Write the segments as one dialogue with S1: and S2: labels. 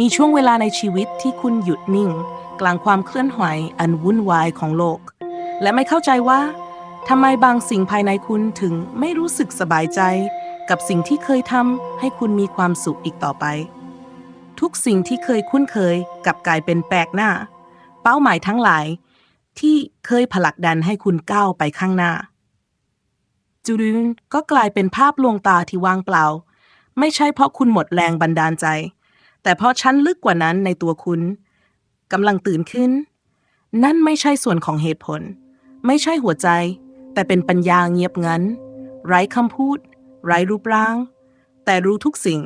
S1: มีช่วงเวลาในชีวิตที่คุณหยุดนิ่ง กลางความเคลื่อนไหวอันวุ่นวายของโลก และไม่เข้าใจว่าทำไมบางสิ่งภายในคุณถึงไม่รู้สึกสบายใจ กับสิ่งที่เคยทำให้คุณมีความสุขอีกต่อไป ทุกสิ่งที่เคยคุ้นเคยกับกลายเป็นแปลกหน้า เป้าหมายทั้งหลาย ที่เคยผลักดันให้คุณก้าวไปข้างหน้า จูดึงก็กลายเป็นภาพลวงตาที่ว่างเปล่า ไม่ใช่เพราะคุณหมดแรงบันดาลใจ แต่เพราะชั้นลึกกว่านั้นในตัวคุณกำลังตื่นขึ้น นั่นไม่ใช่ส่วนของเหตุผล ไม่ใช่หัวใจ แต่เป็นปัญญาเงียบงันไร้คำพูด ไร้รูปร่าง แต่รู้ทุกสิ่ง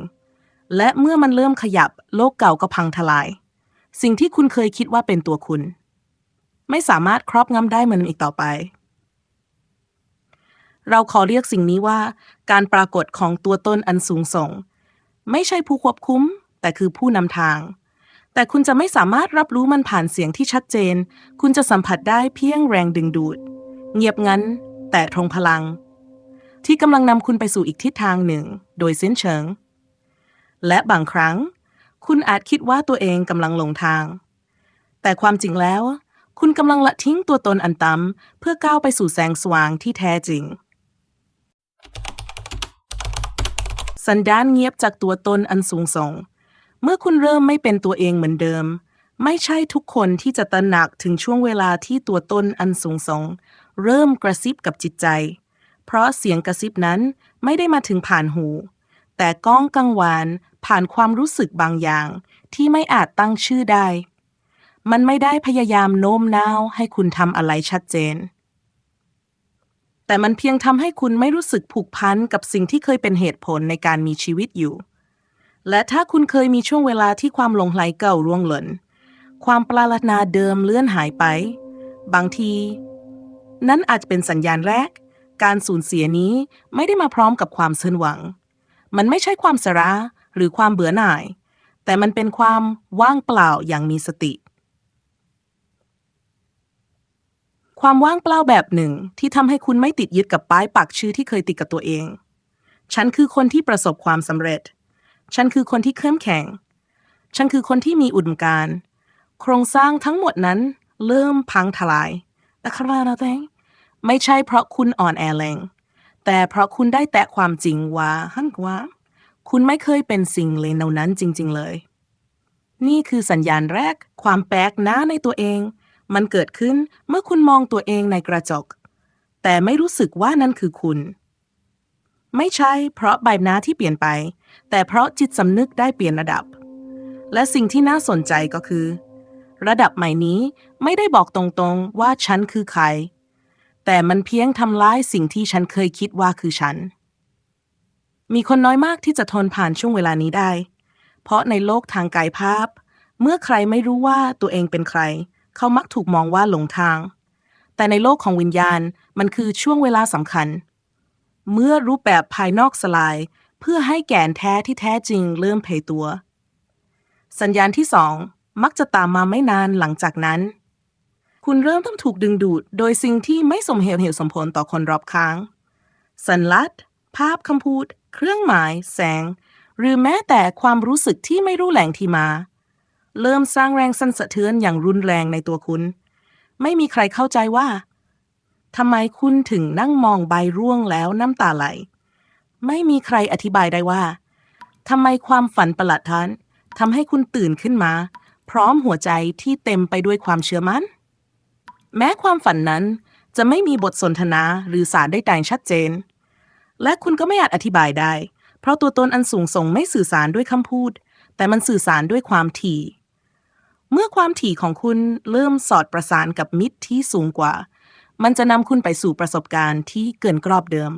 S1: และเมื่อมันเริ่มขยับโลกเก่าก็พังทลาย สิ่งที่คุณเคยคิดว่าเป็นตัวคุณ ไม่สามารถครอบงำได้มือนอีกต่อไป เราขอเรียกสิ่งนี้ว่า การปรากฏของตัวตนอันสูงส่ง ไม่ใช่ผู้ควบคุม แต่คือผู้นำทาง แต่คุณจะไม่สามารถรับรู้มันผ่านเสียงที่ชัดเจน คุณจะสัมผัสได้เพียงแรงดึงดูด เงียบงันแต่ทรงพลัง ที่กำลังนำคุณไปสู่อีกทิศทางหนึ่ง โดยสิ้นเชิง และบางครั้ง คุณอาจคิดว่าตัวเองกำลังหลงทาง แต่ความจริงแล้ว คุณกำลังละทิ้งตัวตนอันต่ำเพื่อก้าวไปสู่แสงสว่างที่แท้จริงสันดานเงียบจากตัวตนอันสูงส่ง เมื่อคุณเริ่มไม่เป็นตัวเองเหมือนเดิม ไม่ใช่ทุกคนที่จะตระหนักถึงช่วงเวลาที่ตัวตนอันสูงส่งเริ่มกระซิบกับจิตใจ เพราะเสียงกระซิบนั้นไม่ได้มาถึงผ่านหู แต่ก้องกังวานผ่านความรู้สึกบางอย่าง ที่ไม่อาจตั้งชื่อได้ มันไม่ได้พยายามโน้มน้าวให้คุณทำอะไรชัดเจน แต่มันเพียงทำให้คุณไม่รู้สึกผูกพันกับสิ่งที่เคยเป็นเหตุผลในการมีชีวิตอยู่ และถ้าคุณเคยมีช่วงเวลาที่ความหลงไหลเก่าร่วงหล่น ความปรารถนาเดิมเลื่อนหายไป บางที นั่นอาจจะเป็นสัญญาณแรก การสูญเสียนี้ไม่ได้มาพร้อมกับความสิ้นหวัง มันไม่ใช่ความสาระหรือความเบื่อหน่าย แต่มันเป็นความว่างเปล่าอย่างมีสติ ความว่างเปล่าแบบหนึ่งที่ทำให้คุณไม่ติดยึดกับป้ายปักชื่อที่เคยติดกับตัวเอง ฉันคือคนที่ประสบความสำเร็จ ฉันคือคนที่เข้มแข็ง ฉันคือคนที่มีอุดมการณ์โครงสร้างทั้งหมดนั้นเริ่มพังทลาย แต่คราเราแตงไม่ใช่เพราะคุณอ่อนแอแรง แต่เพราะคุณได้แตะความจริงว่าฮั่นว่า คุณไม่เคยเป็นสิ่งเลวนั้นจริง ๆ เลย นี่คือสัญญาณแรก ความแปลกหน้าในตัวเอง มันเกิดขึ้นเมื่อคุณมองตัวเองในกระจก แต่ไม่รู้สึกว่านั่นคือคุณ ไม่ใช่เพราะใบหน้าที่เปลี่ยนไป แต่เพราะจิตสำนึกได้เปลี่ยนระดับ และสิ่งที่น่าสนใจก็คือ ระดับใหม่นี้ไม่ได้บอกตรงๆว่าฉันคือใคร แต่มันเพียงทำลายสิ่งที่ฉันเคยคิดว่าคือฉัน มีคนน้อยมากที่จะทนผ่านช่วงเวลานี้ได้ เพราะในโลกทางกายภาพ เมื่อใครไม่รู้ว่าตัวเองเป็นใคร เขามักถูกมองว่าหลงทาง แต่ในโลกของวิญญาณมันคือช่วงเวลาสำคัญ เมื่อรูปแบบภายนอกสลาย เพื่อให้แก่นแท้ที่แท้จริงเริ่มเพยตัว สัญญาณที่สองมักจะตามมาไม่นานหลังจากนั้น คุณเริ่มต้องถูกดึงดูด โดยสิ่งที่ไม่สมเหตุเหตุสมผลต่อคนรอบข้าง สัญลักษณ์ ภาพคำพูด เครื่องหมาย แสง หรือแม้แต่ความรู้สึกที่ไม่รู้แหล่งที่มา เริ่มสร้างแรงสั่นสะเทือนอย่างรุนแรงในตัวคุณ ไม่มีใครเข้าใจว่าทำไมคุณถึงนั่งมองใบร่วงแล้วน้ำตาไหล ไม่มีใครอธิบายได้ว่าทำไมความฝันประหลาดทันทำให้คุณตื่นขึ้นมา พร้อมหัวใจที่เต็มไปด้วยความเชื่อมัน่น แม้ความฝันนั้นจะไม่มีบทสนทนาหรือสารได้แต่งชัดเจน และคุณก็ไม่อาจอธิบายได้ เพราะตัวตนอันสูงส่งไม่สื่อสารด้วยคำพูด แต่มันสื่อสารด้วยความถี่ เมื่อความถี่ของคุณเริ่มสอดประสานกับมิตรที่สูงกว่า มันจะนำคุณไปสู่ประสบการณ์ที่เกินกรอบเดิม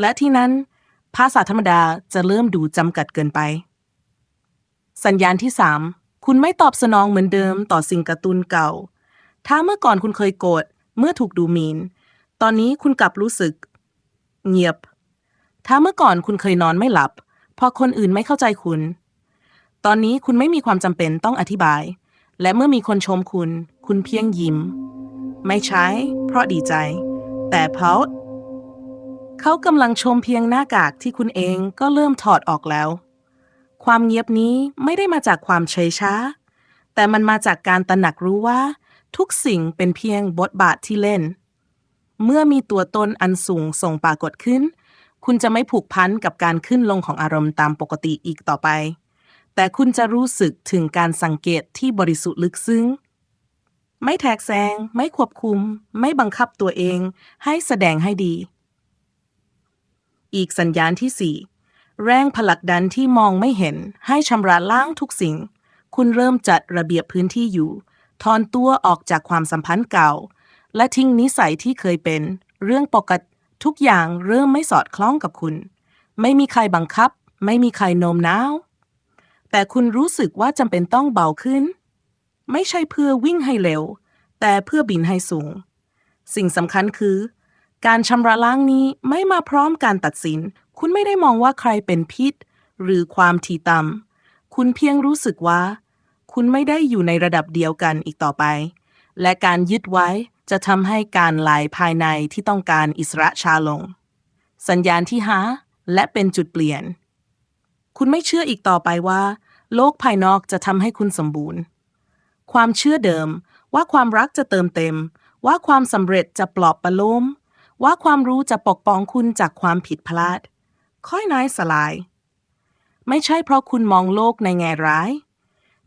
S1: และที่นั้น ภาษาธรรมดาจะเริ่มดูจำกัดเกินไป สัญญาณที่ 3 คุณไม่ตอบสนองเหมือนเดิมต่อสิ่งกระตุ้นเก่า ถ้าเมื่อก่อนคุณเคยโกรธเมื่อถูกดูหมินตอนนี้คุณกลับรู้สึก เงียบ ถ้าเมื่อก่อนคุณเคยนอนไม่หลับพราะคนอื่นไม่เข้าใจคุณ ตอนนี้คุณไม่มีความจำเป็นต้องอธิบาย และเมื่อมีคนชมคุณ คุณเพียงยิ้ม ไม่ใช่เพราะดีใจ แต่เพราะ เขากำลังชมเพียงหน้ากากที่คุณเองก็เริ่มถอดออกแล้ว ความเงียบนี้ไม่ได้มาจากความเฉยช้า แต่มันมาจากการตระหนักรู้ว่า ทุกสิ่งเป็นเพียงบทบาทที่เล่น เมื่อมีตัวตนอันสูงส่งปรากฏขึ้น คุณจะไม่ผูกพันกับการขึ้นลงของอารมณ์ตามปกติอีกต่อไป แต่คุณจะรู้สึกถึงการสังเกตที่บริสุทธิ์ลึกซึ้งไม่แทรกแซง ไม่ควบคุม ไม่บังคับตัวเอง ให้แสดงให้ดี อีกสัญญาณที่ 4 แรงผลักดันที่มองไม่เห็นให้ชำระล้างทุกสิ่ง คุณเริ่มจัดระเบียบพื้นที่อยู่ ถอนตัวออกจากความสัมพันธ์เก่า และทิ้งนิสัยที่เคยเป็น เรื่องปกติทุกอย่างเริ่มไม่สอดคล้องกับคุณ ไม่มีใครบังคับ ไม่มีใครโน้มน้าว แต่คุณรู้สึกว่าจำเป็นต้องเบาขึ้น ไม่ใช่เพื่อวิ่งให้เร็ว แต่เพื่อบินให้สูง สิ่งสำคัญคือ การชำระล้างนี้ไม่มาพร้อมการตัดสิน คุณไม่ได้มองว่าใครเป็นพิษ หรือความทีต่ำคุณเพียงรู้สึกว่า คุณไม่ได้อยู่ในระดับเดียวกันอีกต่อไป และการยึดไว้จะทำให้การไหลภายในที่ต้องการอิสระชาลง สัญญาณที่หาและเป็นจุดเปลี่ยน คุณไม่เชื่ออีกต่อไปว่า โลกภายนอกจะทำให้คุณสมบูรณ์ ความเชื่อเดิมว่าความรักจะเติมเต็ม ว่าความสำเร็จจะปลอบประโลม ว่าความรู้จะปกป้องคุณจากความผิดพลาด ค่อยน้อยสลาย ไม่ใช่เพราะคุณมองโลกในแง่ร้าย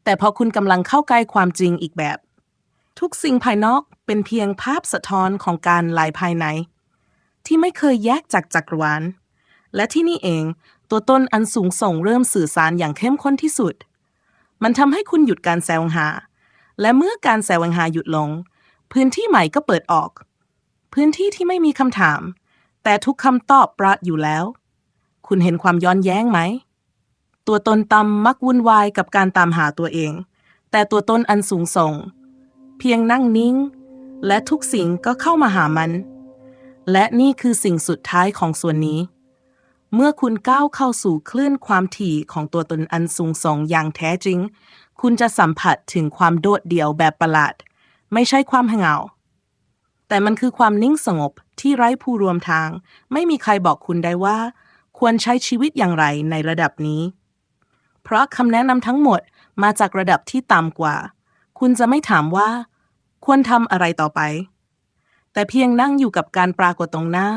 S1: แต่เพราะคุณกำลังเข้าใกล้ความจริงอีกแบบ ทุกสิ่งภายนอกเป็นเพียงภาพสะท้อนของการไหลภายใน ที่ไม่เคยแยกจากจักรวาล และที่นี่เองตัวตนอันสูงส่งเริ่มสื่อสารอย่างเข้มข้นที่สุด มันทำให้คุณหยุดการแสวงหา และเมื่อการแสวงหาหยุดลง พื้นที่ใหม่ก็เปิดออก พื้นที่ที่ไม่มีคำถาม แต่ทุกคำตอบประอยู่แล้ว คุณเห็นความย้อนแย้งไหม ตัวตนตำมักวุ่นวายกับการตามหาตัวเอง แต่ตัวตนอันสูงส่ง เพียงนั่งนิ่ง และทุกสิ่งก็เข้ามาหามัน และนี่คือสิ่งสุดท้ายของส่วนนี้ เมื่อคุณก้าวเข้าสู่คลื่นความถี่ของตัวตนอันสูงส่งอย่างแท้จริง คุณจะสัมผัสถึงความโดดเดี่ยวแบบประหลาด ไม่ใช่ความเหงา แต่มันคือความนิ่งสงบที่ไร้ผู้รวมทาง ไม่มีใครบอกคุณได้ว่า ควรใช้ชีวิตอย่างไรในระดับนี้ เพราะคำแนะนำทั้งหมดมาจากระดับที่ต่ำกว่า คุณจะไม่ถามว่า ควรทำอะไรต่อไป แต่เพียงนั่งอยู่กับการปรากฏตรงหน้า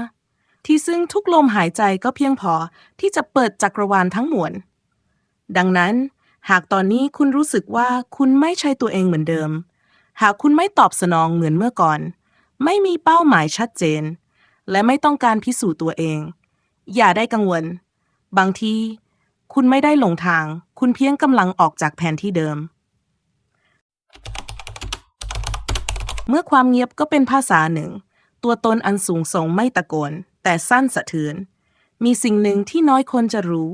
S1: ที่ซึ่งทุกลมหายใจก็เพียงพอที่จะเปิดจักรวาลทั้งมวลดังนั้น หากตอนนี้คุณรู้สึกว่าคุณไม่ใช่ตัวเองเหมือนเดิม หากคุณไม่ตอบสนองเหมือนเมื่อก่อน ไม่มีเป้าหมายชัดเจน และไม่ต้องการพิสูจน์ตัวเอง อย่าได้กังวล บางทีคุณไม่ได้หลงทาง คุณเพียงกำลังออกจากแผนที่เดิม เมื่อความเงียบก็เป็นภาษาหนึ่ง ตัวตนอันสูงส่งไม่ตะโกน แต่สั้นสะเทือน มีสิ่งหนึ่งที่น้อยคนจะรู้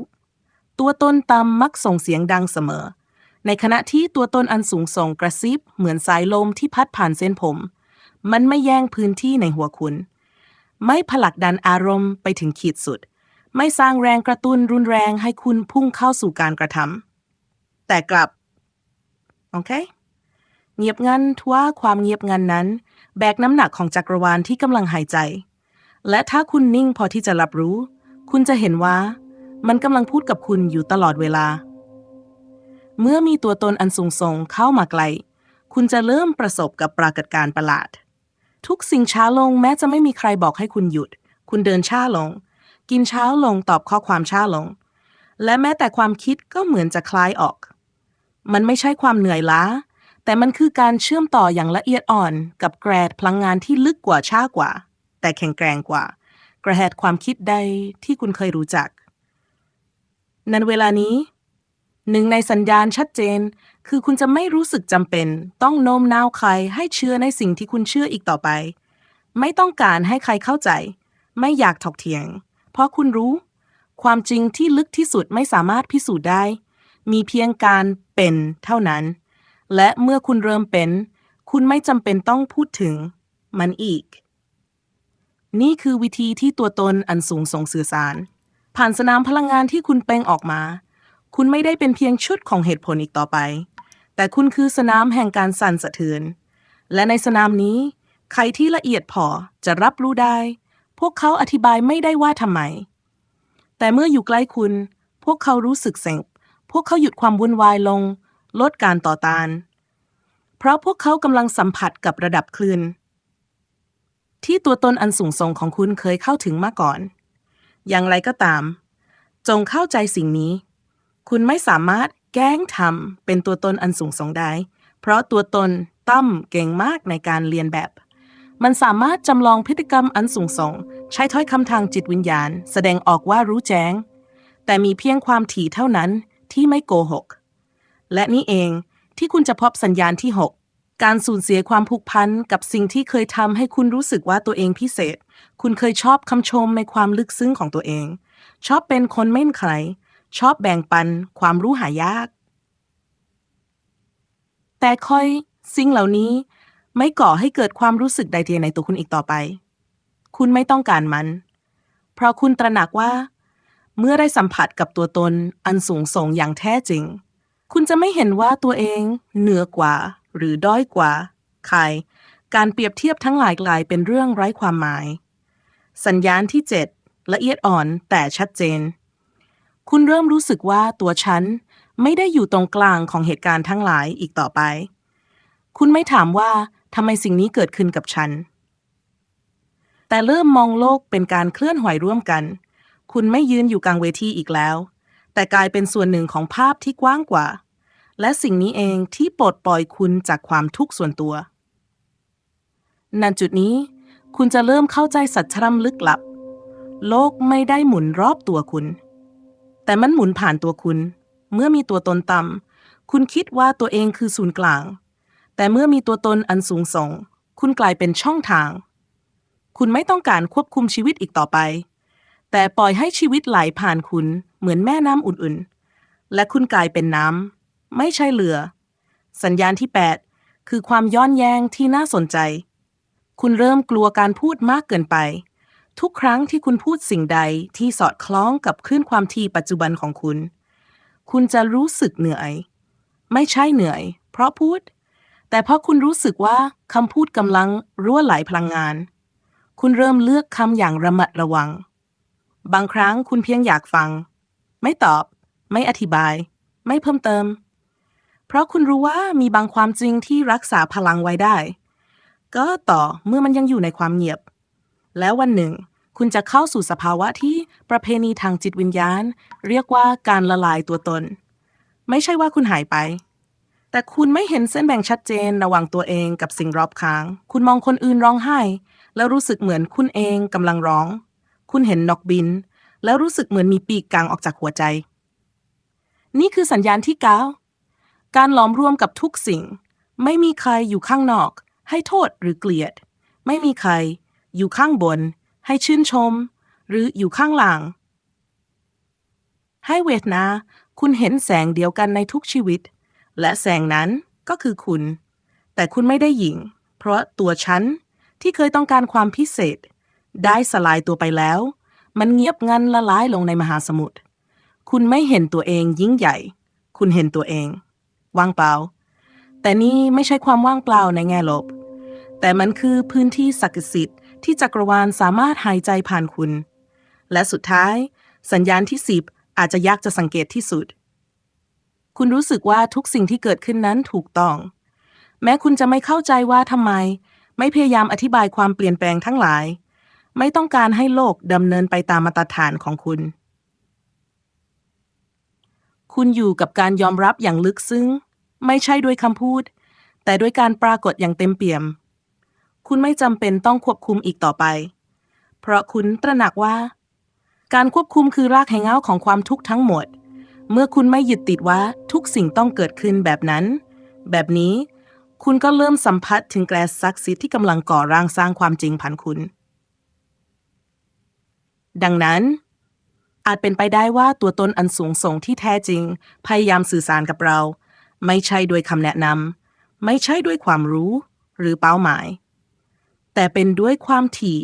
S1: ตัวตนต่ำมักส่งเสียงดังเสมอ ในขณะที่ตัวตนอันสูงส่งกระซิบเหมือนสายลมที่พัดผ่านเส้นผม มันไม่แย่งพื้นที่ในหัวคุณ ไม่ผลักดันอารมณ์ไปถึงขีดสุด ไม่สร้างแรงกระตุ้นรุนแรงให้คุณพุ่งเข้าสู่การกระทำแต่กลับ โอเค เงียบงันทว่าความเงียบงันนั้น แบกน้ำหนักของจักรวาลที่กำลังหายใจ และถ้าคุณนิ่งพอที่จะรับรู้ คุณจะเห็นว่า มันกำลังพูดกับคุณอยู่ตลอดเวลา เมื่อมีตัวตนอันสูงส่งเข้ามาไกล คุณจะเริ่มประสบกับปรากฏการณ์ประหลาด ทุกสิ่งช้าลงแม้จะไม่มีใครบอกให้คุณหยุด คุณเดินช้าลง กินช้าลงตอบข้อความช้าลง และแม้แต่ความคิดก็เหมือนจะคลายออก มันไม่ใช่ความเหนื่อยล้า แต่มันคือการเชื่อมต่ออย่างละเอียดอ่อน กับแกรดพลังงานที่ลึกกว่าช้ากว่า แต่แข็งแกร่งกว่า กระแหดความคิดใดที่คุณเคยรู้จักในเวลานี้หนึ่งในสัญญาณชัดเจน คือคุณจะไม่รู้สึกจำเป็น ต้องโน้มน้าวใครให้เชื่อในสิ่งที่คุณเชื่ออีกต่อไป ไม่ต้องการให้ใครเข้าใจ ไม่อยากถกเถียง เพราะคุณรู้ ความจริงที่ลึกที่สุดไม่สามารถพิสูจน์ได้ มีเพียงการเป็นเท่านั้น และเมื่อคุณเริ่มเป็น คุณไม่จำเป็นต้องพูดถึง มันอีก นี่คือวิธีที่ตัวตนอันสูงส่งสื่อสาร ผ่านสนามพลังงานที่คุณเป่งออกมา คุณไม่ได้เป็นเพียงชุดของเหตุผลอีกต่อไป แต่คุณคือสนามแห่งการสั่นสะเทือน และในสนามนี้ ใครที่ละเอียดพอจะรับรู้ได้ พวกเขาอธิบายไม่ได้ว่าทำไม แต่เมื่ออยู่ใกล้คุณ พวกเขารู้สึกสงบพพวกเขาหยุดความวุ่นวายลง ลดการต่อต้าน เพราะพวกเขากำลังสัมผัสกับระดับคลื่นที่ตัวตนอันสูงส่งของคุณเคยเข้าถึงมาก่อน อย่างไรก็ตาม จงเข้าใจสิ่งนี้ คุณไม่สามารถ แกล้งทำเป็นตัวตนอันสูงส่งได้ เพราะตัวตนตั้มเก่งมากในการเรียนแบบ มันสามารถจำลองพฤติกรรมอันสูงส่ง ใช้ถ้อยคำทางจิตวิญญาณ แสดงออกว่ารู้แจ้ง แต่มีเพียงความถี่เท่านั้นที่ไม่โกหก และนี่เองที่คุณจะพบสัญญาณที่ 6 การสูญเสียความผูกพันกับสิ่งที่เคยทำให้คุณรู้สึกว่าตัวเองพิเศษ คุณเคยชอบคำชมในความลึกซึ้งของตัวเอง ชอบเป็นคนไม่ใคร ชอบแบ่งปันความรู้หายาก แต่ค่อยสิ่งเหล่านี้ไม่ก่อให้เกิดความรู้สึกใดเดียในตัวคุณอีกต่อไป คุณไม่ต้องการมัน เพราะคุณตระหนักว่า เมื่อได้สัมผัสกับตัวตนอันสูงส่งอย่างแท้จริง คุณจะไม่เห็นว่าตัวเอง เหนือกว่า หรือด้อยกว่า ใคร การเปรียบเทียบทั้งหลายกลายเป็นเรื่องไร้ความหมาย สัญญาณที่ 7 ละเอียดอ่อนแต่ชัดเจน คุณเริ่มรู้สึกว่าตัวฉันไม่ได้อยู่ตรงกลางของเหตุการณ์ทั้งหลายอีกต่อไป คุณไม่ถามว่าทำไมสิ่งนี้เกิดขึ้นกับฉัน แต่เริ่มมองโลกเป็นการเคลื่อนไหวร่วมกัน คุณไม่ยืนอยู่กลางเวทีอีกแล้ว แต่กลายเป็นส่วนหนึ่งของภาพที่กว้างกว่า และสิ่งนี้เองที่ปลดปล่อยคุณจากความทุกข์ส่วนตัว ณ จุดนี้ คุณจะเริ่มเข้าใจสัจธรรมลึกลับ โลกไม่ได้หมุนรอบตัวคุณ แต่มันหมุนผ่านตัวคุณ เมื่อมีตัวตนต่ำคุณคิดว่าตัวเองคือศูนย์กลาง แต่เมื่อมีตัวตนอันสูงส่ง คุณกลายเป็นช่องทาง คุณไม่ต้องการควบคุมชีวิตอีกต่อไป แต่ปล่อยให้ชีวิตไหลผ่านคุณเหมือนแม่น้ำอุ่นๆ และคุณกลายเป็นน้ำไม่ใช่เรือ สัญญาณที่ 8 คือความย้อนแย้งที่น่าสนใจ คุณเริ่มกลัวการพูดมากเกินไป ทุกครั้งที่คุณพูดสิ่งใดที่สอดคล้องกับคลื่นความถี่ปัจจุบันของคุณ คุณจะรู้สึกเหนื่อย ไม่ใช่เหนื่อย เพราะพูด แต่เพราะคุณรู้สึกว่าคำพูดกำลังรั่วไหลพลังงาน คุณเริ่มเลือกคำอย่างระมัดระวัง บางครั้งคุณเพียงอยากฟัง ไม่ตอบ ไม่อธิบาย ไม่เพิ่มเติม เพราะคุณรู้ว่ามีบางความจริงที่รักษาพลังไว้ได้ ก็ต่อเมื่อมันยังอยู่ในความเงียบ แล้ววันหนึ่ง คุณจะเข้าสู่สภาวะที่ประเพณีทางจิตวิญญาณ เรียกว่าการละลายตัวตน ไม่ใช่ว่าคุณหายไป แต่คุณไม่เห็นเส้นแบ่งชัดเจนระหว่างตัวเองกับสิ่งรอบข้าง คุณมองคนอื่นร้องไห้ แล้วรู้สึกเหมือนคุณเองกำลังร้อง คุณเห็นนกบิน แล้วรู้สึกเหมือนมีปีกกลางออกจากหัวใจ นี่คือสัญญาณที่เก้าการหลอมรวมกับทุกสิ่ง ไม่มีใครอยู่ข้างนอก ให้โทษหรือเกลียด ไม่มีใคร อยู่ข้างบน ให้ชื่นชม หรืออยู่ข้างหลัง ให้เวทนา คุณเห็นแสงเดียวกันในทุกชีวิต และแสงนั้นก็คือคุณ แต่คุณไม่ได้หญิง เพราะตัวฉันที่เคยต้องการความพิเศษ ได้สลายตัวไปแล้ว มันเงียบงันละลายลงในมหาสมุทรคุณไม่เห็นตัวเองยิ่งใหญ่ คุณเห็นตัวเอง ว่างเปล่า แต่นี่ไม่ใช่ความว่างเปล่าในแง่ลบ แต่มันคือพื้นที่ศักดิ์สิทธิ์ ที่จักรวาลสามารถหายใจผ่านคุณ และสุดท้าย สัญญาณที่สิบอาจจะยากจะสังเกตที่สุด คุณรู้สึกว่าทุกสิ่งที่เกิดขึ้นนั้นถูกต้อง แม้คุณจะไม่เข้าใจว่าทำไม ไม่พยายามอธิบายความเปลี่ยนแปลงทั้งหลาย ไม่ต้องการให้โลกดำเนินไปตามมาตรฐานของคุณ คุณอยู่กับการยอมรับอย่างลึกซึ้ง ไม่ใช่ด้วยคำพูด แต่ด้วยการปรากฏอย่างเต็มเปี่ยม คุณไม่จำเป็นต้องควบคุมอีกต่อไป เพราะคุณตระหนักว่า การควบคุมคือรากแห่งเงาของความทุกข์ทั้งหมด เมื่อคุณไม่ยึดติดว่าทุกสิ่งต้องเกิดขึ้นแบบนั้น แบบนี้ คุณก็เริ่มสัมผัสถึงแกลศักดิ์สิทธิ์ที่กำลังก่อร่างสร้างความจริงผ่านคุณ ดังนั้น อาจเป็นไปได้ว่าตัวตนอันสูงส่งที่แท้จริง พยายามสื่อสารกับเรา ไม่ใช่ด้วยคำแนะนำไม่ใช่ด้วยความรู้หรือเป้าหมาย แต่เป็นด้วยความถี่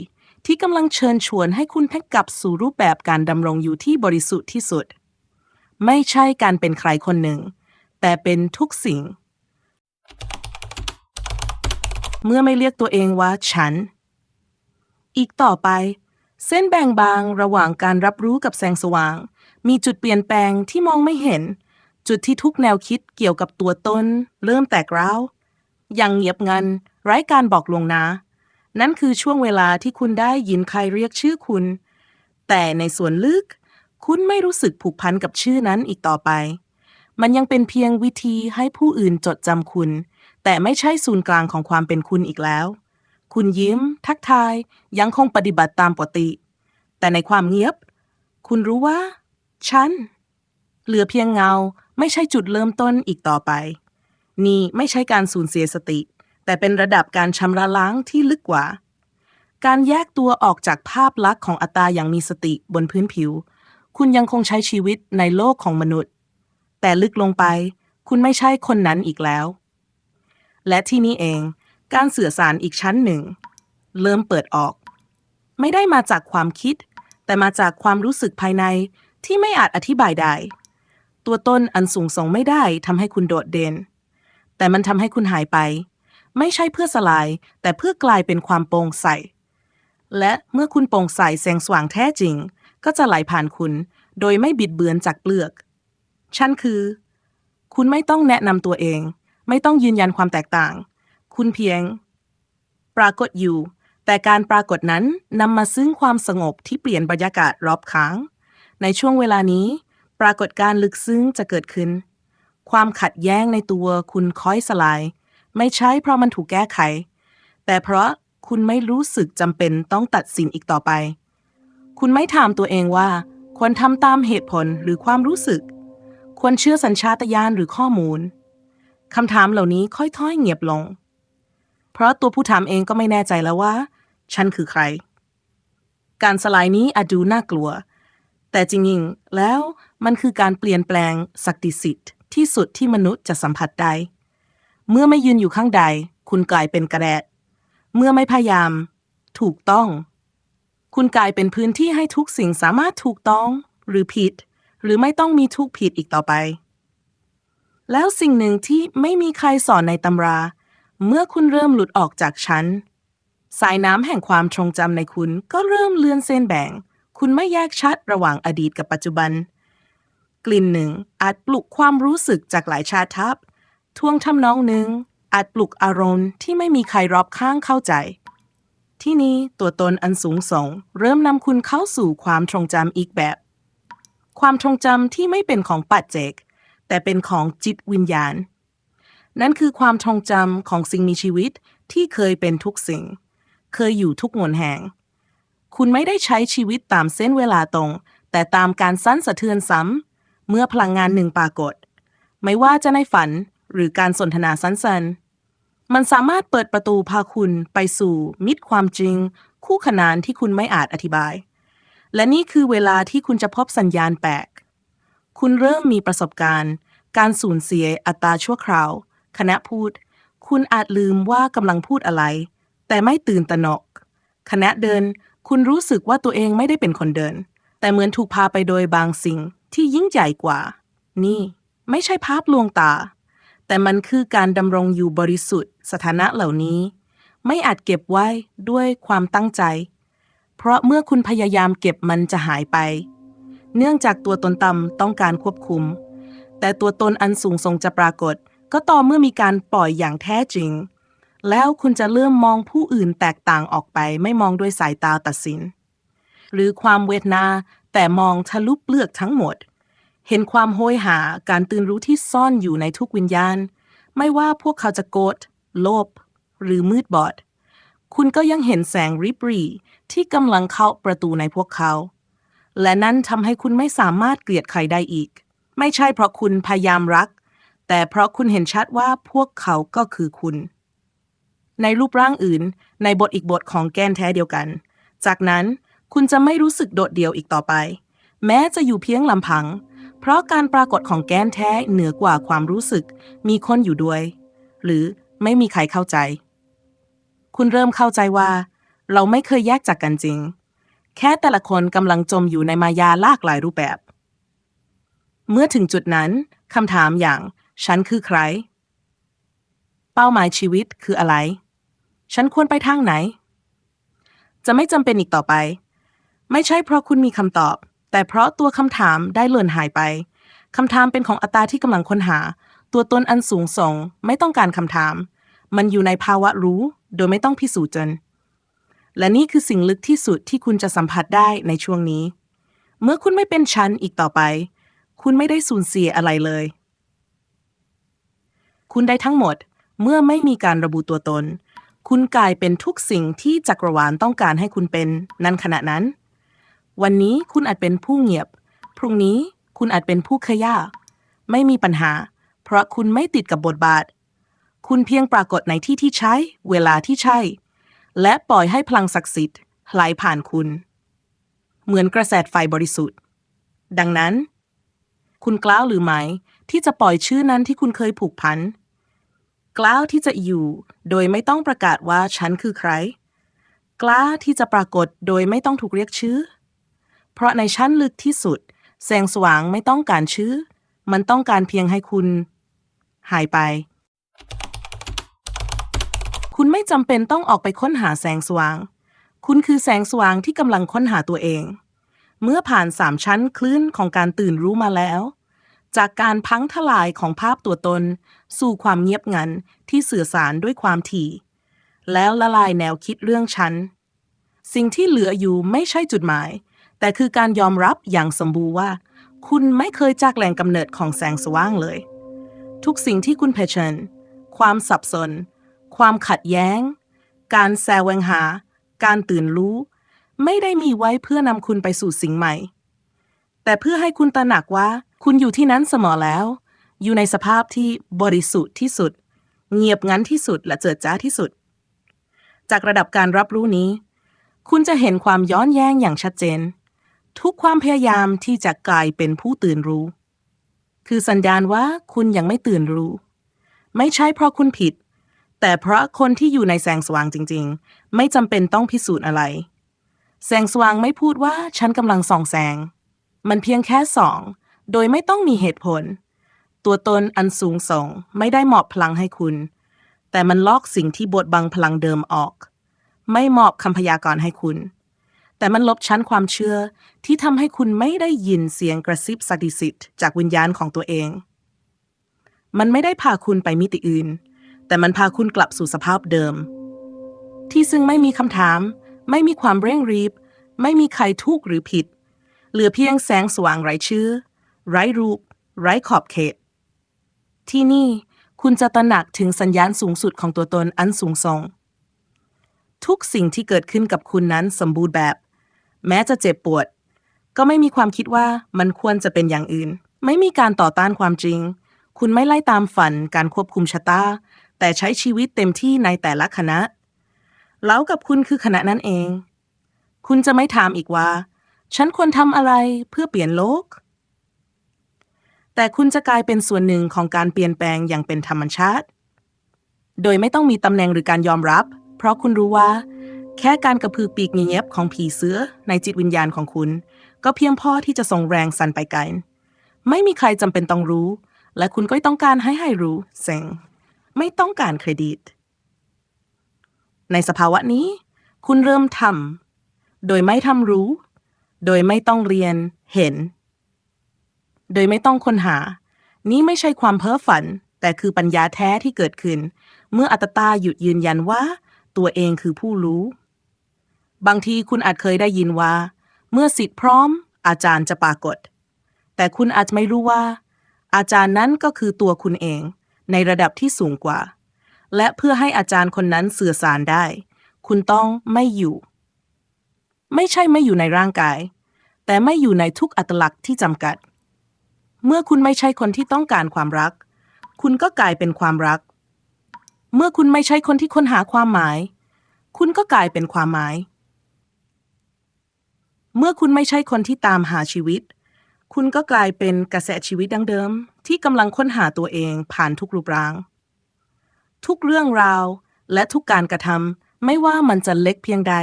S1: ที่กำลังเชิญชวนให้คุณแพ็กกลับสู่รูปแบบการดำรงอยู่ที่บริสุทธิ์ที่สุด ไม่ใช่การเป็นใครคนหนึ่ง แต่เป็นทุกสิ่ง เมื่อไม่เรียกตัวเองว่าฉัน อีกต่อไป เส้นแบ่งบางระหว่างการรับรู้กับแสงสว่าง มีจุดเปลี่ยนแปลงที่มองไม่เห็น จุดที่ทุกแนวคิดเกี่ยวกับตัวตนเริ่มแตกร้าวอย่างเงียบงันไร้การบอกลวงนา นั่นคือช่วงเวลาที่คุณได้ยินใครเรียกชื่อคุณ แต่ในส่วนลึก คุณไม่รู้สึกผูกพันกับชื่อนั้นอีกต่อไป มันยังเป็นเพียงวิธีให้ผู้อื่นจดจำคุณ แต่ไม่ใช่ศูนย์กลางของความเป็นคุณอีกแล้ว คุณยิ้ม ทักทาย ยังคงปฏิบัติตามปกติ แต่ในความเงียบ คุณรู้ว่า ฉัน เหลือเพียงเงา ไม่ใช่จุดเริ่มต้นอีกต่อไป นี่ไม่ใช่การสูญเสียสติ แต่เป็นระดับการชำระล้างที่ลึกกว่า การแยกตัวออกจากภาพลักษณ์ของอัตตาอย่างมีสติบนพื้นผิว คุณยังคงใช้ชีวิตในโลกของมนุษย์ แต่ลึกลงไป คุณไม่ใช่คนนั้นอีกแล้ว และที่นี้เอง การสื่อสารอีกชั้นหนึ่ง เริ่มเปิดออก ไม่ได้มาจากความคิด แต่มาจากความรู้สึกภายในที่ไม่อาจอธิบายได้ ตัวตนอันสูงส่งไม่ได้ทำให้คุณโดดเด่น แต่มันทำให้คุณหายไป ไม่ใช่เพื่อสลาย แต่เพื่อกลายเป็นความโปร่งใส และเมื่อคุณโปร่งใสแสงสว่างแท้จริง ก็จะไหลผ่านคุณ โดยไม่บิดเบือนจากเปลือก ฉันคือ คุณไม่ต้องแนะนำตัวเอง ไม่ต้องยืนยันความแตกต่าง คุณเพียง ปรากฏอยู่ แต่การปรากฏนั้นนำมาซึ่งความสงบที่เปลี่ยนบรรยากาศรอบข้าง ในช่วงเวลานี้ ปรากฏการลึกซึ้งจะเกิดขึ้น ความขัดแย้งในตัวคุณค่อยสลาย ไม่ใช่เพราะมันถูกแก้ไข แต่เพราะคุณไม่รู้สึกจำเป็นต้องตัดสินอีกต่อไป คุณไม่ถามตัวเองว่า ควรทำตามเหตุผลหรือความรู้สึก ควรเชื่อสัญชาตญาณหรือข้อมูลคำถามเหล่านี้ค่อยๆเงียบลง เพราะตัวผู้ถามเองก็ไม่แน่ใจแล้วว่า ฉันคือใคร การสลายนี้อาจดูน่ากลัว แต่จริงๆแล้วมันคือการเปลี่ยนแปลงศักดิ์สิทธิ์ที่สุดที่มนุษย์จะสัมผัสได้ เมื่อไม่ยืนอยู่ข้างใด คุณกลายเป็นกระแดดเมื่อไม่พยายาม ถูกต้อง คุณกลายเป็นพื้นที่ให้ทุกสิ่งสามารถถูกต้อง หรือผิด หรือไม่ต้องมีทุกผิดอีกต่อไป แล้วสิ่งหนึ่งที่ไม่มีใครสอนในตำรา เมื่อคุณเริ่มหลุดออกจากชั้นสายน้ำแห่งความทรงจำในคุณก็เริ่มเลื่อนเส้นแบ่ง คุณไม่แยกชัดระหว่างอดีตกับปัจจุบัน กลิ่นหนึ่งอาจปลุกความรู้สึกจากหลายชาติทับ ท่วงทำนองหนึ่งอาจปลุกอารมณ์ที่ไม่มีใครรอบข้างเข้าใจ ที่นี้ตัวตนอันสูงส่ง เริ่มนำคุณเข้าสู่ความทรงจำอีกแบบ ความทรงจำที่ไม่เป็นของปัจเจก แต่เป็นของจิตวิญญาณ นั่นคือความทรงจำของสิ่งมีชีวิตที่เคยเป็นทุกสิ่ง เคยอยู่ทุกหนแห่ง คุณไม่ได้ใช้ชีวิตตามเส้นเวลาตรง แต่ตามการสั้นสะเทือนซ้ำเมื่อพลังงานหนึ่งปรากฏ ไม่ว่าจะในฝัน หรือการสนทนาสั้นๆ มันสามารถเปิดประตูพาคุณไปสู่มิตรความจริง คู่ขนานที่คุณไม่อาจอธิบาย และนี่คือเวลาที่คุณจะพบสัญญาณแปลก คุณเริ่มมีประสบการณ์ การสูญเสียอัตราชั่วคราวขณะพูด คุณอาจลืมว่ากำลังพูดอะไร แต่ไม่ตื่นตระหนกขณะเดิน คุณรู้สึกว่าตัวเองไม่ได้เป็นคนเดิน แต่เหมือนถูกพาไปโดยบางสิ่งที่ยิ่งใหญ่กว่า นี่ ไม่ใช่ภาพลวงตา แต่มันคือการดำรงอยู่บริสุทธิ์สถานะเหล่านี้ ไม่อาจเก็บไว้ด้วยความตั้งใจ เพราะเมื่อคุณพยายามเก็บมันจะหายไป เนื่องจากตัวตนต่ำต้องการควบคุม แต่ตัวตนอันสูงส่งจะปรากฏ ก็ต่อเมื่อมีการปล่อยอย่างแท้จริง แล้วคุณจะเริ่มมองผู้อื่นแตกต่างออกไปไม่มองด้วยสายตาตัดสิน หรือความเวทนาแต่มองทะลุเปลือกทั้งหมด เห็นความโหยหาการตื่นรู้ที่ซ่อนอยู่ในทุกวิญญาณ ไม่ว่าพวกเขาจะโกรธโลภหรือมืดบอด คุณก็ยังเห็นแสงริบหรี่ที่กำลังเข้าประตูในพวกเขา และนั่นทำให้คุณไม่สามารถเกลียดใครได้อีก ไม่ใช่เพราะคุณพยายามรัก แต่เพราะคุณเห็นชัดว่าพวกเขาก็คือคุณ ในรูปร่างอื่น ในบทอีกบทของแกนแท้เดียวกัน จากนั้นคุณจะไม่รู้สึกโดดเดี่ยวอีกต่อไป แม้จะอยู่เพียงลำพัง เพราะการปรากฏของแกนแท้เหนือกว่าความรู้สึก มีคนอยู่ด้วย หรือไม่มีใครเข้าใจ คุณเริ่มเข้าใจว่า เราไม่เคยแยกจากกันจริง แค่แต่ละคนกำลังจมอยู่ในมายาลากหลายรูปแบบ เมื่อถึงจุดนั้นคำถามอย่าง ฉันคือใคร เป้าหมายชีวิตคืออะไร ฉันควรไปทางไหน จะไม่จำเป็นอีกต่อไป ไม่ใช่เพราะคุณมีคำตอบ แต่เพราะตัวคำถามได้เลือนหายไปคำถามเป็นของอัตราที่กำลังค้นหา ตัวตนอันสูงส่งไม่ต้องการคำถาม มันอยู่ในภาวะรู้โดยไม่ต้องพิสูจน์จน และนี่คือสิ่งลึกที่สุดที่คุณจะสัมผัสได้ในช่วงนี้ เมื่อคุณไม่เป็นฉันอีกต่อไป คุณไม่ได้สูญเสียอะไรเลย คุณได้ทั้งหมดเมื่อไม่มีการระบุตัวตน คุณกลายเป็นทุกสิ่งที่จักรวาลต้องการให้คุณเป็น นั่นขณะนั้น วันนี้คุณอาจเป็นผู้เงียบ พรุ่งนี้คุณอาจเป็นผู้ขย่าไม่มีปัญหา เพราะคุณไม่ติดกับบทบาท คุณเพียงปรากฏในที่ที่ใช้ เวลาที่ใช่ และปล่อยให้พลังศักดิ์สิทธิ์ไหลผ่านคุณ เหมือนกระแสไฟบริสุทธิ์ ดังนั้น คุณกล้าวหรือไม่ ที่จะปล่อยชื่อนั้นที่คุณเคยผูกพันกล้าที่จะอยู่ โดยไม่ต้องประกาศว่าฉันคือใคร กล้าที่จะปรากฏโดยไม่ต้องถูกเรียกชื่อ เพราะในชั้นลึกที่สุด แสงสว่างไม่ต้องการชื่อ มันต้องการเพียงให้คุณ หายไป คุณไม่จำเป็นต้องออกไปค้นหาแสงสว่าง คุณคือแสงสว่างที่กำลังค้นหาตัวเอง เมื่อผ่านสามชั้นคลื่นของการตื่นรู้มาแล้ว จากการพังทลายของภาพตัวตน สู่ความเงียบงันที่สื่อสารด้วยความถี่ แล้วละลายแนวคิดเรื่องฉันสิ่งที่เหลืออยู่ไม่ใช่จุดหมาย แต่คือการยอมรับอย่างสมบูรณ์ว่า คุณไม่เคยจากแหล่งกำเนิดของแสงสว่างเลย ทุกสิ่งที่คุณเผชิญ ความสับสน ความขัดแย้ง การแซวงหา การตื่นรู้ ไม่ได้มีไว้เพื่อนำคุณไปสู่สิ่งใหม่ แต่เพื่อให้คุณตระหนักว่า คุณอยู่ที่นั้นเสมอแล้ว อยู่ในสภาพที่บริสุทธิ์ที่สุด เงียบงันที่สุดและเจิดจ้าที่สุด จากระดับการรับรู้นี้ คุณจะเห็นความย้อนแย้งอย่างชัดเจน ทุกความพยายามที่จะกลายเป็นผู้ตื่นรู้ คือสัญญาณว่าคุณยังไม่ตื่นรู้ ไม่ใช่เพราะคุณผิด แต่เพราะคนที่อยู่ในแสงสว่างจริง ๆ ไม่จำเป็นต้องพิสูจน์อะไร แสงสว่างไม่พูดว่าฉันกำลังส่องแสง มันเพียงแค่ส่อง โดยไม่ต้องมีเหตุผล ตัวตนอันสูงส่งไม่ได้มอบพลังให้คุณ แต่มันลอกสิ่งที่บดบังพลังเดิมออก ไม่มอบคำพยากรณ์ให้คุณ แต่มันลบชั้นความเชื่อที่ทำให้คุณไม่ได้ยินเสียงกระซิบสัดิสิทธิ์จากวิญญาณของตัวเอง มันไม่ได้พาคุณไปมิติอื่น แต่มันพาคุณกลับสู่สภาพเดิม ที่ซึ่งไม่มีคำถาม ไม่มีความเร่งรีบ ไม่มีใครถูกหรือผิด เหลือเพียงแสงสว่างไร้ชื่อ ไร้รูป ไร้ขอบเขต ที่นี่คุณจะตระหนักถึงสัญญาณสูงสุดของตัวตนอันสูงส่ง ทุกสิ่งที่เกิดขึ้นกับคุณนั้นสมบูรณ์แบบ แม้จะเจ็บปวด ก็ไม่มีความคิดว่ามันควรจะเป็นอย่างอื่น ไม่มีการต่อต้านความจริง คุณไม่ไล่ตามฝันการควบคุมชะตา แต่ใช้ชีวิตเต็มที่ในแต่ละคณะ แล้วกับคุณคือคณะนั้นเอง คุณจะไม่ถามอีกว่า ฉันควรทำอะไรเพื่อเปลี่ยนโลก แต่คุณจะกลายเป็นส่วนหนึ่งของการเปลี่ยนแปลงอย่างเป็นธรรมชาติ โดยไม่ต้องมีตำแหน่งหรือการยอมรับ เพราะคุณรู้ว่า แค่การกระพือปีกเงียบของผีเสื้อในจิตวิญญาณของคุณ ก็เพียงพอที่จะส่งแรงสั่นไปไกล ไม่มีใครจำเป็นต้องรู้ และคุณก็ต้องการให้ให้รู้เซ็งไม่ต้องการเครดิต ในสภาวะนี้ คุณเริ่มทำโดยไม่ทำรู้ โดยไม่ต้องเรียนเห็น โดยไม่ต้องค้นหา นี่ไม่ใช่ความเพ้อฝัน แต่คือปัญญาแท้ที่เกิดขึ้น เมื่ออัตตาหยุดยืนยันว่า ตัวเองคือผู้รู้ บางทีคุณอาจเคยได้ยินว่า เมื่อสิทธิ์พร้อม อาจารย์จะปรากฏ แต่คุณอาจจะไม่รู้ว่า อาจารย์นั้นก็คือตัวคุณเอง ในระดับที่สูงกว่า และเพื่อให้อาจารย์คนนั้นสื่อสารได้ คุณต้องไม่อยู่ ไม่ใช่ไม่อยู่ในร่างกาย แต่ไม่อยู่ในทุกอัตลักษณ์ที่จำกัด เมื่อคุณไม่ใช่คนที่ต้องการความรัก คุณก็กลายเป็นความรัก เมื่อคุณไม่ใช่คนที่ค้นหาความหมาย คุณก็กลายเป็นความหมาย เมื่อคุณไม่ใช่คนที่ตามหาชีวิต คุณก็กลายเป็นกระแสชีวิตดังเดิม ที่กำลังค้นหาตัวเองผ่านทุกรูปร่าง ทุกเรื่องราว และทุกการกระทำไม่ว่ามันจะเล็กเพียงใด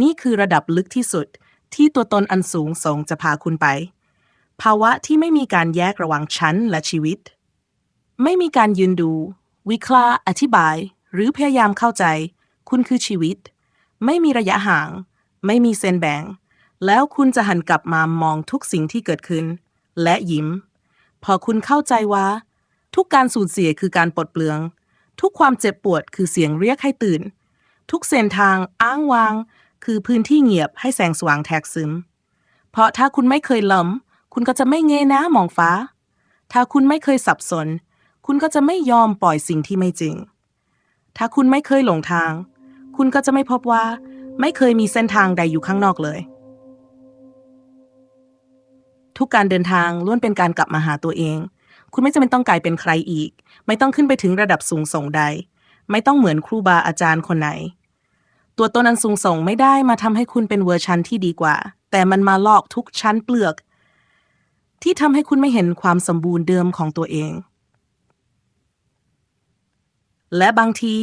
S1: นี่คือระดับลึกที่สุด ที่ตัวตนอันสูงส่งจะพาคุณไป ภาวะที่ไม่มีการแยกระหว่างฉันและชีวิต ไม่มีการยืนดู วิเคราะห์อธิบาย หรือพยายามเข้าใจ คุณคือชีวิต ไม่มีระยะห่าง ไม่มีเส้นแบ่ง แล้วคุณจะหันกลับมามองทุกสิ่งที่เกิดขึ้น และยิ้ม พอคุณเข้าใจว่า ทุกการสูญเสียคือการปลดเปลือง ทุกความเจ็บปวดคือเสียงเรียกให้ตื่น ทุกเส้นทางอ้างวาง คือพื้นที่เงียบให้แสงสว่างแทรกซึม เพราะถ้าคุณไม่เคยล้มคุณก็จะไม่เงยหน้ามองฟ้า ถ้าคุณไม่เคยสับสน คุณก็จะไม่ยอมปล่อยสิ่งที่ไม่จริง ถ้าคุณไม่เคยหลงทาง คุณก็จะไม่พบว่า ไม่เคยมีเส้นทางใดอยู่ข้างนอกเลย ทุกการเดินทางล้วนเป็นการกลับมาหาตัวเอง คุณไม่จำเป็นต้องกลายเป็นใครอีก ไม่ต้องขึ้นไปถึงระดับสูงส่งใด ไม่ต้องเหมือนครูบาอาจารย์คนไหน ตัวตนนั้นสูงส่งไม่ได้มาทำให้คุณเป็นเวอร์ชันที่ดีกว่า แต่มันมาลอกทุกชั้นเปลือก ที่ทำให้คุณไม่เห็นความสมบูรณ์เดิมของตัวเอง และบางที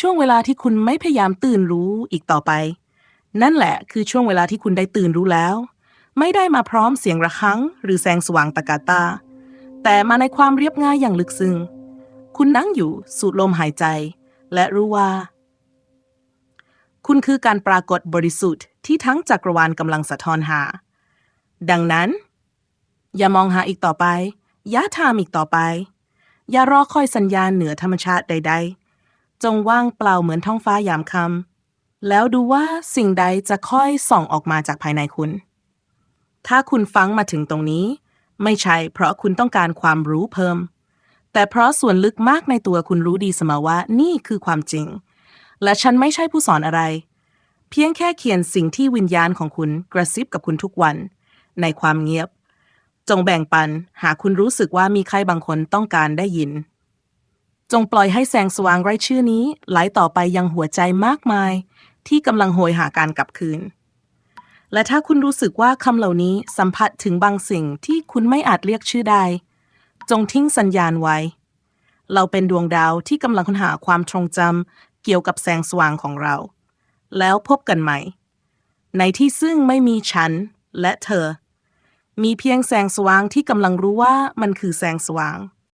S1: ช่วงเวลาที่คุณไม่พยายามตื่นรู้อีกต่อไป นั่นแหละคือช่วงเวลาที่คุณได้ตื่นรู้แล้ว ไม่ได้มาพร้อมเสียงระฆังหรือแสงสว่างตะกาตา แต่มาในความเรียบง่ายอย่างลึกซึ้งคุณนั่งอยู่สูดลมหายใจ และรู้ว่า คุณคือการปรากฏบริสุทธิ์ที่ทั้งจักรวาลกำลังสะท้อนหา ดังนั้น อย่ามองหาอีกต่อไป อย่าถามอีกต่อไป อย่ารอคอยสัญญาณเหนือธรรมชาติใด ๆ จงว่างเปล่าเหมือนท้องฟ้ายามค่ำแล้วดูว่าสิ่งใดจะค่อยส่องออกมาจากภายในคุณ ถ้าคุณฟังมาถึงตรงนี้ ไม่ใช่เพราะคุณต้องการความรู้เพิ่ม แต่เพราะส่วนลึกมากในตัวคุณรู้ดีเสมอว่านี่คือความจริง และฉันไม่ใช่ผู้สอนอะไร เพียงแค่เขียนสิ่งที่วิญญาณของคุณกระซิบกับคุณทุกวัน ในความเงียบ จงแบ่งปันหากคุณรู้สึกว่ามีใครบางคนต้องการได้ยิน จงปล่อยให้แสงสว่างไร้ชื่อนี้ไหลต่อไปยังหัวใจมากมาย ที่กำลังโหยหาการกลับคืน และถ้าคุณรู้สึกว่าคำเหล่านี้สัมผัสถึงบางสิ่งที่คุณไม่อาจเรียกชื่อได้ จงทิ้งสัญญาณไว้ เราเป็นดวงดาวที่กำลังค้นหาความทรงจำเกี่ยวกับแสงสว่างของเรา แล้วพบกันใหม่ ในที่ซึ่งไม่มีฉันและเธอ มีเพียงแสงสว่างที่กำลังรู้ว่ามันคือแสงสว่าง